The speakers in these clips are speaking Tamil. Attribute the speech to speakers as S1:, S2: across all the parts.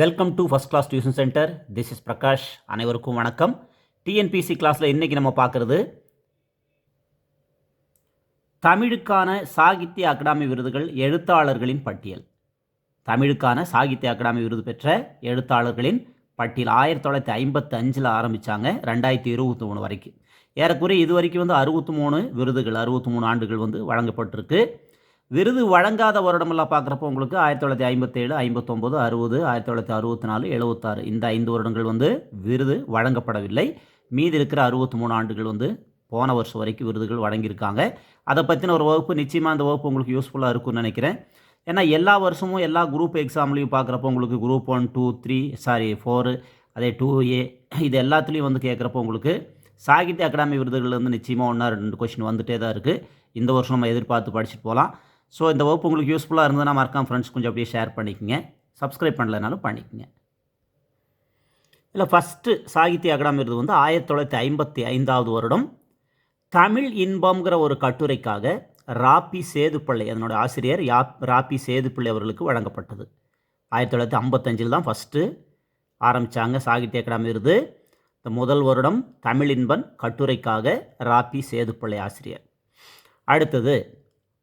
S1: welcome to first class tuition centre this is Prakash அனைவருக்கும் வணக்கம் டிஎன்பிசி கிளாஸில் இன்றைக்கி நம்ம பார்க்குறது தமிழுக்கான சாகித்ய அகாடமி விருதுகள் எழுத்தாளர்களின் பட்டியல் தமிழுக்கான சாகித்ய அகாடமி விருது பெற்ற எழுத்தாளர்களின் பட்டியல் ஆயிரத்தி தொள்ளாயிரத்தி ஐம்பத்தி அஞ்சில் ஆரம்பித்தாங்க ரெண்டாயிரத்தி இருபத்தி மூணு வரைக்கும் ஏறக்குறைய இது வரைக்கும் வந்து அறுபத்தி மூணு விருதுகள் அறுபத்தி மூணு ஆண்டுகள் வந்து வழங்கப்பட்டிருக்கு விருது வழங்காத வருடமெல்லாம் பார்க்குறப்போ உங்களுக்கு ஆயிரத்தி தொள்ளாயிரத்தி ஐம்பத்தேழு ஐம்பத்தொம்போது அறுபது ஆயிரத்தி தொள்ளாயிரத்தி அறுபத்தி நாலு எழுபத்தாறு இந்த ஐந்து வருடங்கள் வந்து விருது வழங்கப்படவில்லை மீதி இருக்கிற அறுபத்தி மூணு ஆண்டுகள் வந்து போன வருஷம் வரைக்கும் விருதுகள் வழங்கியிருக்காங்க அதை பற்றின ஒரு வகுப்பு நிச்சயமாக அந்த வகுப்பு உங்களுக்கு யூஸ்ஃபுல்லாக இருக்கும்னு நினைக்கிறேன் ஏன்னா எல்லா வருஷமும் எல்லா குரூப் எக்ஸாம்லேயும் பார்க்குறப்போ உங்களுக்கு group one two three sorry four அதே டூ ஏ இது எல்லாத்துலேயும் வந்து கேட்குறப்போ உங்களுக்கு சாகித்ய அகாடமி விருதுகள் வந்து நிச்சயமாக ஒன்றா ரெண்டு கொஷின் வந்துகிட்டே தான் இருக்குது இந்த வருஷம் நம்ம எதிர்பார்த்து படிச்சுட்டு போகலாம் ஸோ இந்த வகுப்பு உங்களுக்கு யூஸ்ஃபுல்லாக இருந்ததுன்னா மறக்காம ஃப்ரெண்ட்ஸ் கொஞ்சம் அப்படியே ஷேர் பண்ணிக்கோங்க சப்ஸ்கிரைப் பண்ணலைனாலும் பண்ணிக்கோங்க இல்லை ஃபஸ்ட்டு சாகித்ய அகாடமி இருந்தது வந்து ஆயிரத்தி தொள்ளாயிரத்தி ஐம்பத்தி ஐந்தாவது வருடம் தமிழ் இன்பம்ங்கிற ஒரு கட்டுரைக்காக ராபி சேதுப்பிள்ளை அதனுடைய ஆசிரியர் யா ராப்பி சேதுப்பிள்ளை அவர்களுக்கு வழங்கப்பட்டது ஆயிரத்தி தொள்ளாயிரத்தி ஐம்பத்தஞ்சில் தான் ஃபஸ்ட்டு ஆரம்பித்தாங்க சாகித்ய அகாடமி இருந்து இந்த முதல் வருடம் தமிழ் இன்பன் கட்டுரைக்காக ராபி சேதுப்பிள்ளை ஆசிரியர் அடுத்தது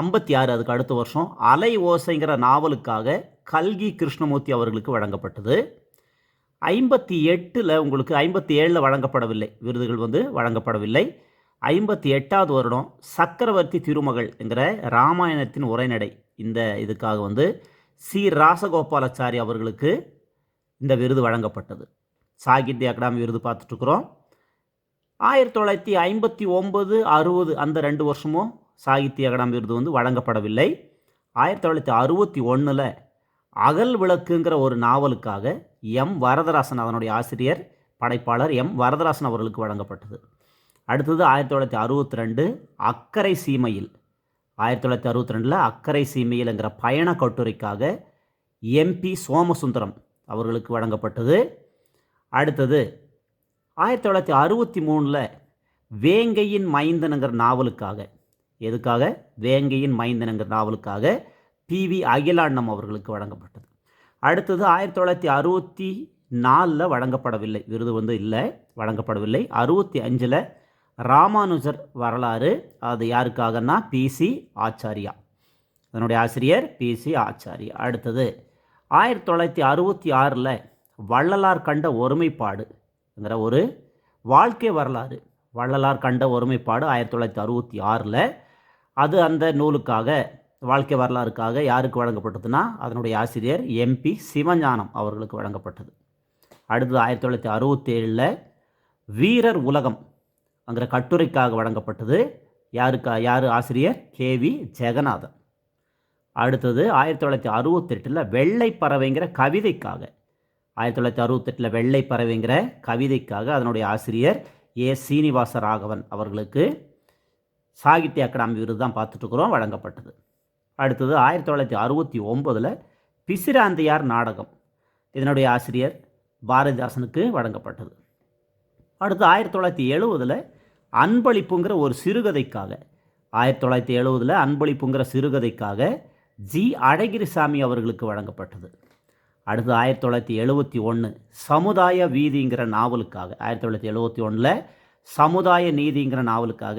S1: ஐம்பத்தி ஆறு அதுக்கு அடுத்த வருஷம் அலை ஓசைங்கிற நாவலுக்காக கல்கி கிருஷ்ணமூர்த்தி அவர்களுக்கு வழங்கப்பட்டது ஐம்பத்தி எட்டில் உங்களுக்கு ஐம்பத்தி ஏழில் வழங்கப்படவில்லை விருதுகள் வந்து வழங்கப்படவில்லை ஐம்பத்தி எட்டாவது வருடம் சக்கரவர்த்தி திருமகள் என்கிற ராமாயணத்தின் உரைநடை இந்த இதுக்காக வந்து சி ராசகோபாலாச்சாரி அவர்களுக்கு இந்த விருது வழங்கப்பட்டது சாகித்ய அகாடமி விருது பார்த்துட்ருக்குறோம் ஆயிரத்தி தொள்ளாயிரத்தி ஐம்பத்தி ஒம்பது அறுபது அந்த ரெண்டு வருஷமும் சாகித்ய அகாடமி விருது வந்து வழங்கப்படவில்லை ஆயிரத்தி தொள்ளாயிரத்தி அறுபத்தி ஒன்றில் அகல் விளக்குங்கிற ஒரு நாவலுக்காக எம் வரதராசன் அதனுடைய ஆசிரியர் படைப்பாளர் எம் வரதராசன் அவர்களுக்கு வழங்கப்பட்டது அடுத்தது ஆயிரத்தி தொள்ளாயிரத்தி அறுபத்தி ரெண்டு அக்கறை சீமையில் ஆயிரத்தி தொள்ளாயிரத்தி அறுபத்தி ரெண்டில் அக்கறை சீமையில்ங்கிற பயண கட்டுரைக்காக எம்பி சோமசுந்தரம் அவர்களுக்கு வழங்கப்பட்டது அடுத்தது ஆயிரத்தி தொள்ளாயிரத்தி அறுபத்தி மூணில் வேங்கையின் மைந்தனுங்கிற நாவலுக்காக எதுக்காக வேங்கையின் மைந்தனுங்கிற நாவலுக்காக பி வி அகிலாண்டம் அவர்களுக்கு வழங்கப்பட்டது அடுத்தது ஆயிரத்தி தொள்ளாயிரத்தி அறுபத்தி நாலில் வழங்கப்படவில்லை விருது வந்து இல்லை வழங்கப்படவில்லை அறுபத்தி அஞ்சில் ராமானுஜர் வரலாறு அது யாருக்காகன்னா பிசி ஆச்சாரியா அதனுடைய ஆசிரியர் பிசி ஆச்சாரியா அடுத்தது ஆயிரத்தி தொள்ளாயிரத்தி அறுபத்தி ஆறில் வள்ளலார் கண்ட ஒருமைப்பாடுங்கிற ஒரு வாழ்க்கை வரலாறு வள்ளலார் கண்ட ஒருமைப்பாடு ஆயிரத்தி தொள்ளாயிரத்தி அறுபத்தி ஆறில் அது அந்த நூலுக்காக வாழ்க்கை வரலாறுக்காக யாருக்கு வழங்கப்பட்டதுன்னா அதனுடைய ஆசிரியர் எம்பி சிவஞானம் அவர்களுக்கு வழங்கப்பட்டது அடுத்தது ஆயிரத்தி தொள்ளாயிரத்தி அறுபத்தேழில் வீரர் உலகம் அங்கிற கட்டுரைக்காக வழங்கப்பட்டது யாருக்கா யார் ஆசிரியர் கே வி ஜெகநாதன் அடுத்தது ஆயிரத்தி தொள்ளாயிரத்தி அறுபத்தெட்டில் வெள்ளை பறவைங்கிற கவிதைக்காக ஆயிரத்தி தொள்ளாயிரத்தி அறுபத்தெட்டில் வெள்ளை பறவைங்கிற கவிதைக்காக அதனுடைய ஆசிரியர் ஏ சீனிவாச ராகவன் அவர்களுக்கு சாகித்ய அகாடமி விருது தான் பார்த்துட்ருக்குறோம் வழங்கப்பட்டது அடுத்தது ஆயிரத்தி தொள்ளாயிரத்தி அறுபத்தி ஒம்பதில் பிசிராந்தையார் நாடகம் இதனுடைய ஆசிரியர் பாரதிதாசனுக்கு வழங்கப்பட்டது அடுத்து ஆயிரத்தி தொள்ளாயிரத்தி எழுபதில் அன்பளிப்புங்கிற ஒரு சிறுகதைக்காக ஆயிரத்தி தொள்ளாயிரத்தி எழுபதில் அன்பளிப்புங்கிற சிறுகதைக்காக ஜி அழகிரிசாமி அவர்களுக்கு வழங்கப்பட்டது அடுத்து ஆயிரத்தி தொள்ளாயிரத்தி எழுபத்தி ஒன்று சமுதாய வீதிங்கிற நாவலுக்காக ஆயிரத்தி தொள்ளாயிரத்தி எழுபத்தி ஒன்றில் சமுதாய நீதிங்கிற நாவலுக்காக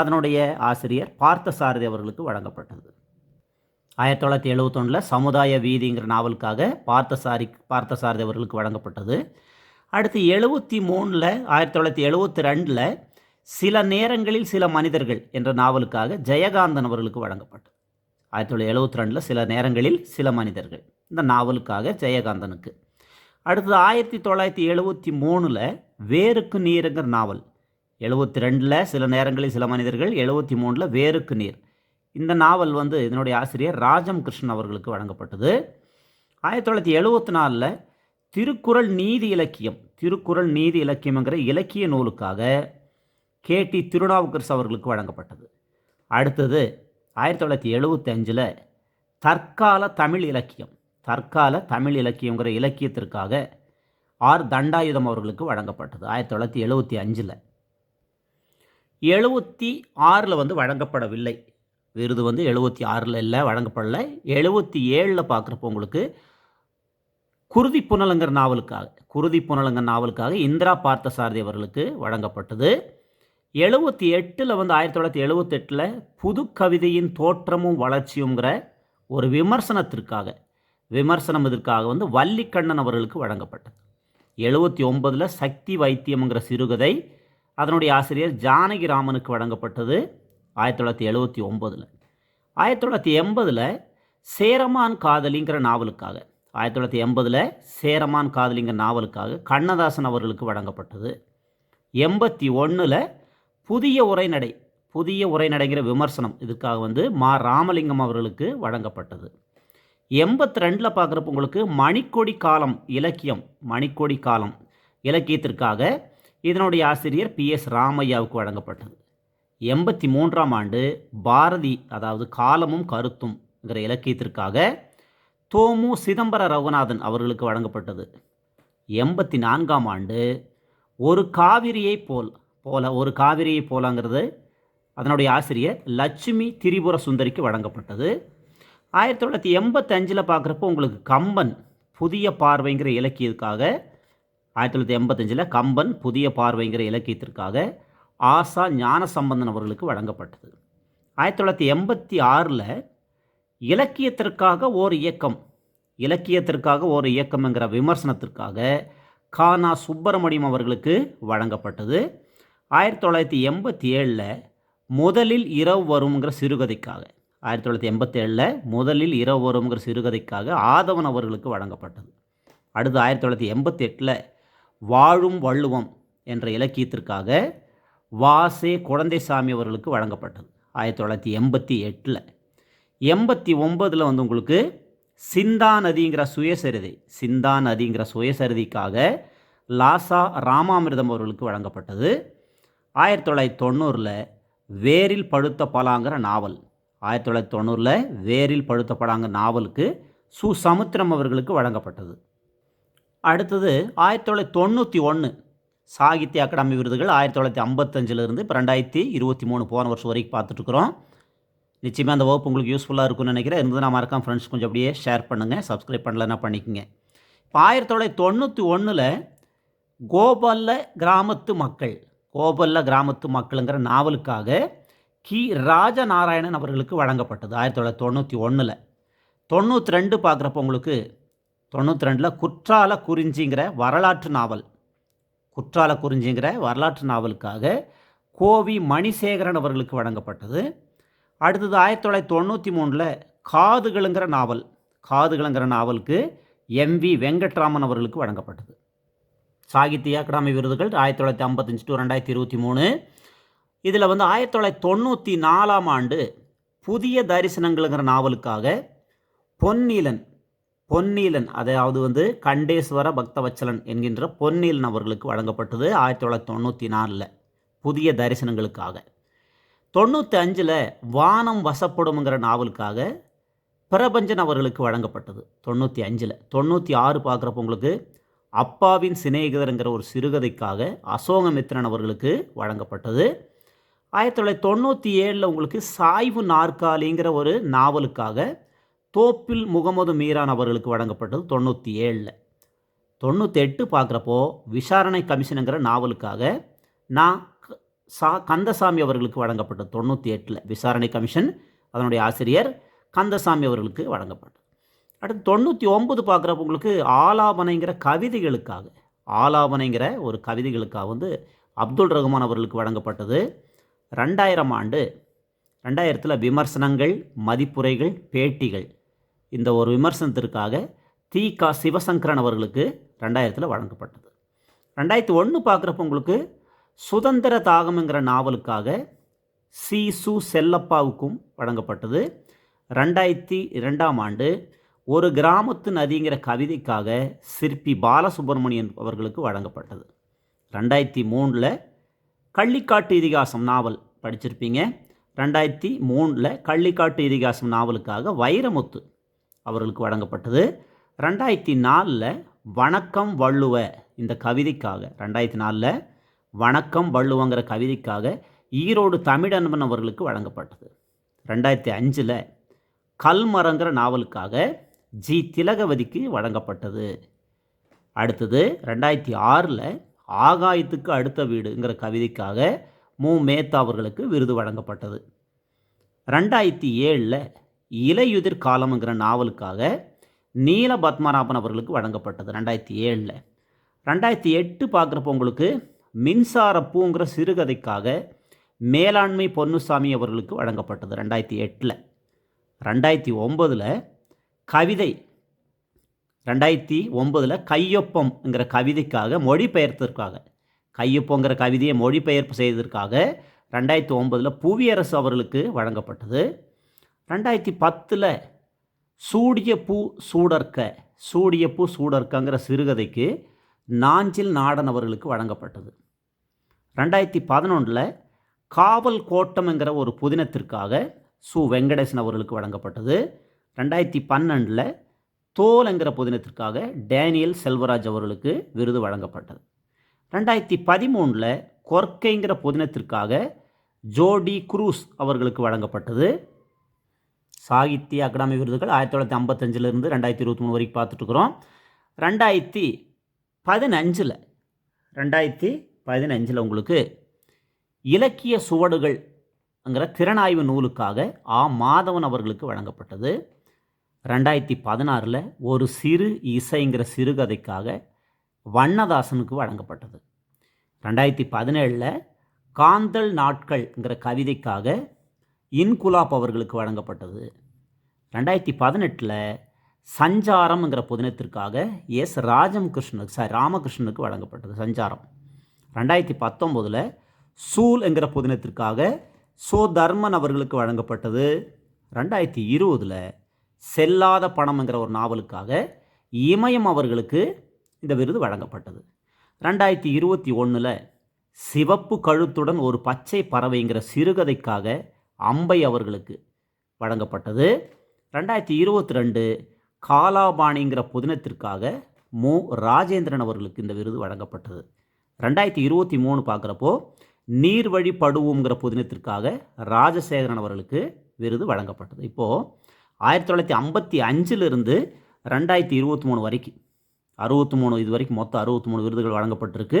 S1: அதனுடைய ஆசிரியர் பார்த்தசாரதி அவர்களுக்கு வழங்கப்பட்டது ஆயிரத்தி தொள்ளாயிரத்தி எழுபத்தொன்னில் சமுதாய வீதிங்கிற நாவலுக்காக பார்த்தசாரி பார்த்தசாரதி அவர்களுக்கு வழங்கப்பட்டது அடுத்து எழுபத்தி மூணில் ஆயிரத்தி தொள்ளாயிரத்தி எழுபத்தி ரெண்டில் சில நேரங்களில் சில மனிதர்கள் என்ற நாவலுக்காக ஜெயகாந்தன் அவர்களுக்கு வழங்கப்பட்டது ஆயிரத்தி தொள்ளாயிரத்தி எழுபத்தி ரெண்டில் சில நேரங்களில் சில மனிதர்கள் இந்த நாவலுக்காக ஜெயகாந்தனுக்கு அடுத்தது ஆயிரத்தி தொள்ளாயிரத்தி எழுபத்தி மூணில் வேருக்கு நீருங்கிற நாவல் எழுபத்தி ரெண்டில் சில நேரங்களில் சில மனிதர்கள் எழுபத்தி மூணில் வேருக்கு நீர் இந்த நாவல் வந்து இதனுடைய ஆசிரியர் ராஜம் கிருஷ்ணன் அவர்களுக்கு வழங்கப்பட்டது ஆயிரத்தி தொள்ளாயிரத்தி எழுபத்தி நாலில் திருக்குறள் நீதி இலக்கியம் திருக்குறள் நீதி இலக்கியம்ங்கிற இலக்கிய நூலுக்காக கே டி திருநாவுக்கரசு அவர்களுக்கு வழங்கப்பட்டது அடுத்தது ஆயிரத்தி தொள்ளாயிரத்தி எழுபத்தி அஞ்சில் தற்கால தமிழ் இலக்கியம் தற்கால தமிழ் இலக்கியங்கிற இலக்கியத்திற்காக ஆர் தண்டாயுதம் அவர்களுக்கு வழங்கப்பட்டது ஆயிரத்தி தொள்ளாயிரத்தி எழுபத்தி அஞ்சில் எழுபத்தி ஆறில் வந்து வழங்கப்படவில்லை விருது வந்து எழுபத்தி ஆறில் இல்லை வழங்கப்படலை எழுபத்தி ஏழில் பார்க்குறப்போ உங்களுக்கு குருதி புனலுங்கிற நாவலுக்காக குருதி புனலுங்கிற நாவலுக்காக இந்திரா பார்த்தசாரதி அவர்களுக்கு வழங்கப்பட்டது எழுபத்தி எட்டில் வந்து ஆயிரத்தி தொள்ளாயிரத்தி எழுபத்தெட்டில் புது கவிதையின் தோற்றமும் வளர்ச்சியுங்கிற ஒரு விமர்சனத்திற்காக விமர்சனம் இதற்காக வந்து வள்ளிக்கண்ணன் அவர்களுக்கு வழங்கப்பட்டது எழுபத்தி ஒன்பதில் சக்தி வைத்தியம்ங்கிற சிறுகதை அதனுடைய ஆசிரியர் ஜானகி ராமனுக்கு வழங்கப்பட்டது ஆயிரத்தி தொள்ளாயிரத்தி எழுபத்தி ஒம்பதில் ஆயிரத்தி தொள்ளாயிரத்தி எண்பதில் சேரமான் காதலிங்கிற நாவலுக்காக ஆயிரத்தி தொள்ளாயிரத்தி எண்பதில் சேரமான் காதலிங்கிற நாவலுக்காக கண்ணதாசன் அவர்களுக்கு வழங்கப்பட்டது எண்பத்தி ஒன்றில் புதிய உரைநடை புதிய உரைநடைங்கிற விமர்சனம் இதுக்காக வந்து மா ராமலிங்கம் அவர்களுக்கு வழங்கப்பட்டது எண்பத்தி ரெண்டில் பார்க்குறப்ப உங்களுக்கு மணிக்கொடி காலம் இலக்கியம் மணிக்கொடி காலம் இலக்கியத்திற்காக இதனுடைய ஆசிரியர் பி எஸ் ராமையாவுக்கு வழங்கப்பட்டது எண்பத்தி மூன்றாம் ஆண்டு பாரதி அதாவது காலமும் கருத்தும்ங்கிற இலக்கியத்திற்காக தோமு சிதம்பர ரகுநாதன் அவர்களுக்கு வழங்கப்பட்டது எண்பத்தி நான்காம் ஆண்டு ஒரு காவிரியை போல் போல ஒரு காவிரியை போலாங்கிறது அதனுடைய ஆசிரியர் லட்சுமி திரிபுர சுந்தரிக்கு வழங்கப்பட்டது ஆயிரத்தி தொள்ளாயிரத்தி எண்பத்தஞ்சில் பார்க்குறப்போ உங்களுக்கு கம்பன் புதிய பார்வைங்கிற இலக்கியத்துக்காக ஆயிரத்தி தொள்ளாயிரத்தி எண்பத்தஞ்சில் கம்பன் புதிய பார்வைங்கிற இலக்கியத்திற்காக ஆசா ஞான சம்பந்தன் அவர்களுக்கு வழங்கப்பட்டது ஆயிரத்தி தொள்ளாயிரத்தி எண்பத்தி ஆறில் இலக்கியத்திற்காக ஓர் இயக்கம் இலக்கியத்திற்காக ஓர் இயக்கம்ங்கிற விமர்சனத்திற்காக கானா சுப்பிரமணியம் அவர்களுக்கு வழங்கப்பட்டது ஆயிரத்தி தொள்ளாயிரத்தி எண்பத்தி ஏழில் முதலில் இரவு வருங்கிற சிறுகதைக்காக ஆயிரத்தி தொள்ளாயிரத்தி எண்பத்தேழில் முதலில் இரவு வருங்கிற சிறுகதைக்காக ஆதவன் அவர்களுக்கு வழங்கப்பட்டது அடுத்து ஆயிரத்தி தொள்ளாயிரத்தி எண்பத்தி எட்டில் வாழும் வள்ளுவம் என்ற இலக்கியத்திற்காக வாசே குழந்தைசாமி அவர்களுக்கு வழங்கப்பட்டது ஆயிரத்தி தொள்ளாயிரத்தி எண்பத்தி எட்டில் எண்பத்தி ஒம்பதில் வந்து உங்களுக்கு சிந்தா நதிங்கிற சுயசரிதை சிந்தா நதிங்கிற சுயசரிதைக்காக லாசா ராமாமிர்தம் அவர்களுக்கு வழங்கப்பட்டது ஆயிரத்தி தொள்ளாயிரத்தி தொண்ணூறில் வேரில் பழுத்த பலாங்கிற நாவல் ஆயிரத்தி தொள்ளாயிரத்தி தொண்ணூறில் வேரில் பழுத்த பலாங்கிற நாவலுக்கு சு சமுத்திரம் அவர்களுக்கு வழங்கப்பட்டது அடுத்தது ஆயிரத்தி தொள்ளாயிரத்தி தொண்ணூற்றி ஒன்று சாகித்ய அகாடமி விருதுகள் ஆயிரத்தி தொள்ளாயிரத்தி ஐம்பத்தஞ்சிலிருந்து இப்போ ரெண்டாயிரத்தி இருபத்தி மூணு போன வருஷம் வரைக்கும் பார்த்துட்ருக்குறோம் நிச்சயமாக அந்த வகுப்பு உங்களுக்கு யூஸ்ஃபுல்லாக இருக்கும்னு நினைக்கிறேன் இருந்தது நான் மறக்காம ஃப்ரெண்ட்ஸ் கொஞ்சம் அப்படியே ஷேர் பண்ணுங்கள் சப்ஸ்கிரைப் பண்ணலன்னா பண்ணிக்கோங்க இப்போ ஆயிரத்தி தொள்ளாயிரத்தி தொண்ணூற்றி ஒன்றில் கோபல்ல கிராமத்து மக்கள் கோபல்ல கிராமத்து மக்களுங்கிற நாவலுக்காக கி ராஜநாராயணன் அவர்களுக்கு வழங்கப்பட்டது ஆயிரத்தி தொள்ளாயிரத்தி தொண்ணூற்றி ஒன்றில் தொண்ணூற்றி ரெண்டு பார்க்குறப்ப உங்களுக்கு தொண்ணூற்றி ரெண்டில் குற்றால குறிஞ்சிங்கிற வரலாற்று நாவல் குற்றால குறிஞ்சிங்கிற வரலாற்று நாவலுக்காக கோவி மணிசேகரன் அவர்களுக்கு வழங்கப்பட்டது அடுத்தது ஆயிரத்தி தொள்ளாயிரத்தி தொண்ணூற்றி மூணில் காதுகளுங்கிற நாவல் காதுகளுங்கிற நாவலுக்கு எம் வி வெங்கட்ராமன் அவர்களுக்கு வழங்கப்பட்டது சாகித்ய அகாடமி விருதுகள் ஆயிரத்தி தொள்ளாயிரத்தி ஐம்பத்தஞ்சு டு ரெண்டாயிரத்தி இருபத்தி மூணு இதில் வந்து ஆயிரத்தி தொள்ளாயிரத்தி தொண்ணூற்றி நாலாம் ஆண்டு புதிய தரிசனங்கள்ங்கிற நாவலுக்காக பொன்னீலன் பொன்னீலன் அதாவது வந்து கண்டேஸ்வர பக்தவச்சலன் என்கின்ற பொன்னீலன் அவர்களுக்கு வழங்கப்பட்டது ஆயிரத்தி தொள்ளாயிரத்தி தொண்ணூற்றி நாலில் புதிய தரிசனங்களுக்காக தொண்ணூற்றி அஞ்சில் வானம் வசப்படும்ங்கிற நாவலுக்காக பிரபஞ்சன் அவர்களுக்கு வழங்கப்பட்டது தொண்ணூற்றி அஞ்சில் தொண்ணூற்றி ஆறு பார்க்குறப்ப உங்களுக்கு அப்பாவின் சிநேகிதருங்கிற ஒரு சிறுகதைக்காக அசோகமித்ரன் அவர்களுக்கு வழங்கப்பட்டது ஆயிரத்தி தொள்ளாயிரத்தி தொண்ணூற்றி ஏழில் உங்களுக்கு சாய்வு நாற்காலிங்கிற ஒரு நாவலுக்காக தோப்பில் முகமது மீரான் அவர்களுக்கு வழங்கப்பட்டது தொண்ணூற்றி ஏழில் தொண்ணூற்றி எட்டு பார்க்குறப்போ விசாரணை கமிஷனுங்கிற நாவலுக்காக நான் சா கந்தசாமி அவர்களுக்கு வழங்கப்பட்டது தொண்ணூற்றி எட்டில் விசாரணை கமிஷன் அதனுடைய ஆசிரியர் கந்தசாமி அவர்களுக்கு வழங்கப்பட்டது அடுத்து தொண்ணூற்றி ஒம்பது பார்க்குறப்ப உங்களுக்கு ஆலாபனைங்கிற கவிதைகளுக்காக ஆலாபனைங்கிற ஒரு கவிதைகளுக்காக வந்து அப்துல் ரஹ்மான் அவர்களுக்கு வழங்கப்பட்டது ரெண்டாயிரம் ஆண்டு ரெண்டாயிரத்தில் விமர்சனங்கள் மதிப்புரைகள் பேட்டிகள் இந்த ஒரு விமர்சனத்திற்காக திகா சிவசங்கரன் அவர்களுக்கு ரெண்டாயிரத்தில் வழங்கப்பட்டது ரெண்டாயிரத்தி ஒன்று பார்க்குறப்ப உங்களுக்கு சுதந்திர தாகம்ங்கிற நாவலுக்காக சி சு செல்லப்பாவுக்கும் வழங்கப்பட்டது ரெண்டாயிரத்தி இரண்டாம் ஆண்டு ஒரு கிராமத்து நதிங்கிற கவிதைக்காக சிற்பி பாலசுப்ரமணியன் அவர்களுக்கு வழங்கப்பட்டது ரெண்டாயிரத்தி மூணில் கள்ளிக்காட்டு இதிகாசம் நாவல் படிச்சிருப்பீங்க ரெண்டாயிரத்தி மூணில் கள்ளிக்காட்டு இதிகாசம் நாவலுக்காக வைரமுத்து அவர்களுக்கு வழங்கப்பட்டது ரெண்டாயிரத்தி நாலில் வணக்கம் வள்ளுவ இந்த கவிதைக்காக ரெண்டாயிரத்தி நாலில் வணக்கம் வள்ளுவங்கிற கவிதைக்காக ஈரோடு தமிழன்பன் அவர்களுக்கு வழங்கப்பட்டது ரெண்டாயிரத்தி அஞ்சில் கல்மரங்கிற நாவலுக்காக ஜி திலகவதிக்கு வழங்கப்பட்டது அடுத்தது ரெண்டாயிரத்தி ஆறில் ஆகாயத்துக்கு அடுத்த வீடுங்கிற கவிதைக்காக மு மேத்தா அவர்களுக்கு விருது வழங்கப்பட்டது ரெண்டாயிரத்தி ஏழில் இலையுதிர் காலம்ங்கிற நாவலுக்காக நீல பத்மநாபன் அவர்களுக்கு வழங்கப்பட்டது ரெண்டாயிரத்தி ஏழில் ரெண்டாயிரத்தி எட்டு பார்க்குறப்போ உங்களுக்கு மின்சார பூங்கிற சிறுகதைக்காக மேலாண்மை பொன்னுசாமி அவர்களுக்கு வழங்கப்பட்டது ரெண்டாயிரத்தி எட்டில் ரெண்டாயிரத்தி ஒம்பதில் கவிதை ரெண்டாயிரத்தி ஒம்பதில் கையொப்பம்ங்கிற கவிதைக்காக மொழிபெயர்த்ததற்காக கையொப்பங்கிற கவிதையை மொழிபெயர்ப்பு செய்ததற்காக ரெண்டாயிரத்தி ஒம்பதில் புவியரசு அவர்களுக்கு வழங்கப்பட்டது ரெண்டாயிரத்தி பத்தில் சூடிய பூ சூடர்க்க சூடிய பூ சூடர்க்கங்கிற சிறுகதைக்கு நாஞ்சில் நாடன் அவர்களுக்கு வழங்கப்பட்டது ரெண்டாயிரத்தி பதினொன்றில் காவல் கோட்டம்ங்கிற ஒரு புதினத்திற்காக சு வெங்கடேசன் அவர்களுக்கு வழங்கப்பட்டது ரெண்டாயிரத்தி பன்னெண்டில் தோல்ங்கிற புதினத்திற்காக டேனியல் செல்வராஜ் அவர்களுக்கு விருது வழங்கப்பட்டது ரெண்டாயிரத்தி பதிமூணில் கொர்க்கைங்கிற புதினத்திற்காக ஜோடி குரூஸ் அவர்களுக்கு வழங்கப்பட்டது சாகித்ய அகாடமி விருதுகள் ஆயிரத்தி தொள்ளாயிரத்தி ஐம்பத்தஞ்சிலிருந்து ரெண்டாயிரத்தி இருபத்தி மூணு வரைக்கும் பார்த்துட்ருக்குறோம் ரெண்டாயிரத்தி பதினஞ்சில் ரெண்டாயிரத்தி பதினஞ்சில் உங்களுக்கு இலக்கிய சுவடுகள்ங்கிற திறனாய்வு நூலுக்காக ஆ மாதவன் அவர்களுக்கு வழங்கப்பட்டது ரெண்டாயிரத்தி பதினாறில் ஒரு சிறு இசைங்கிற சிறுகதைக்காக வண்ணதாசனுக்கு வழங்கப்பட்டது ரெண்டாயிரத்தி பதினேழில் காந்தல் நாட்கள்ங்கிற கவிதைக்காக இன்குலாப் அவர்களுக்கு வழங்கப்பட்டது ரெண்டாயிரத்தி பதினெட்டில் சஞ்சாரம்ங்கிற புதினத்திற்காக எஸ் ராஜம் கிருஷ்ணனுக்கு சார் ராமகிருஷ்ணனுக்கு வழங்கப்பட்டது சஞ்சாரம் ரெண்டாயிரத்தி பத்தொம்போதில் சூல் என்கிற புதினத்திற்காக சோ தர்மன் அவர்களுக்கு வழங்கப்பட்டது ரெண்டாயிரத்தி இருபதில் செல்லாத பணம்ங்கிற ஒரு நாவலுக்காக இமயம் அவர்களுக்கு இந்த விருது வழங்கப்பட்டது ரெண்டாயிரத்தி இருபத்தி ஒன்றில் சிவப்பு கழுத்துடன் ஒரு பச்சை பறவைங்கிற சிறுகதைக்காக அம்பை அவர்களுக்கு வழங்கப்பட்டது ரெண்டாயிரத்தி இருபத்தி ரெண்டு காலாபாணிங்கிற புதினத்திற்காக மு ராஜேந்திரன் அவர்களுக்கு இந்த விருது வழங்கப்பட்டது ரெண்டாயிரத்தி இருபத்தி மூணு பார்க்குறப்போ நீர் வழிபடுவோங்கிற புதினத்திற்காக ராஜசேகரன் அவர்களுக்கு விருது வழங்கப்பட்டது இப்போது ஆயிரத்தி தொள்ளாயிரத்தி ஐம்பத்தி அஞ்சிலிருந்து ரெண்டாயிரத்தி இருபத்தி மூணு வரைக்கும் அறுபத்தி மூணு இது வரைக்கும் மொத்தம் அறுபத்தி மூணு விருதுகள் வழங்கப்பட்டிருக்கு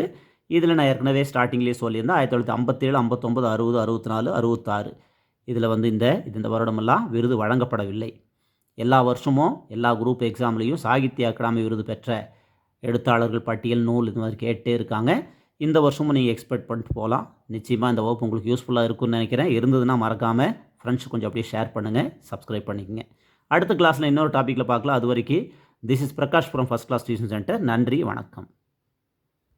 S1: இதில் நான் ஏற்கனவே ஸ்டார்டிங்லேயே சொல்லியிருந்தேன் ஆயிரத்தி தொள்ளாயிரத்தி ஐம்பத்தேழு ஐம்பத்தொம்பது அறுபது அறுபத்தி நாலு அறுபத்தாறு இதில் வந்து இந்த இந்த வருடமெல்லாம் விருது வழங்கப்படவில்லை எல்லா வருஷமும் எல்லா குரூப் எக்ஸாம்லேயும் சாகித்ய அகாடமி விருது பெற்ற எழுத்தாளர்கள் பட்டியல் நூல் இது மாதிரி கேட்டே இருக்காங்க இந்த வருஷமும் நீங்கள் எக்ஸ்பெக்ட் பண்ணிட்டு போகலாம் நிச்சயமாக இந்த வகுப்பு உங்களுக்கு யூஸ்ஃபுல்லாக இருக்கும்னு நினைக்கிறேன் இருந்ததுன்னா மறக்காமல் ஃப்ரெண்ட்ஸ் கொஞ்சம் அப்படியே ஷேர் பண்ணுங்கள் சப்ஸ்கிரைப் பண்ணிக்கோங்க அடுத்த கிளாஸில் இன்னொரு டாப்பிக்கில் பார்க்கலாம் அது வரைக்கும் this is Prakash from first class tuition centre நன்றி வணக்கம்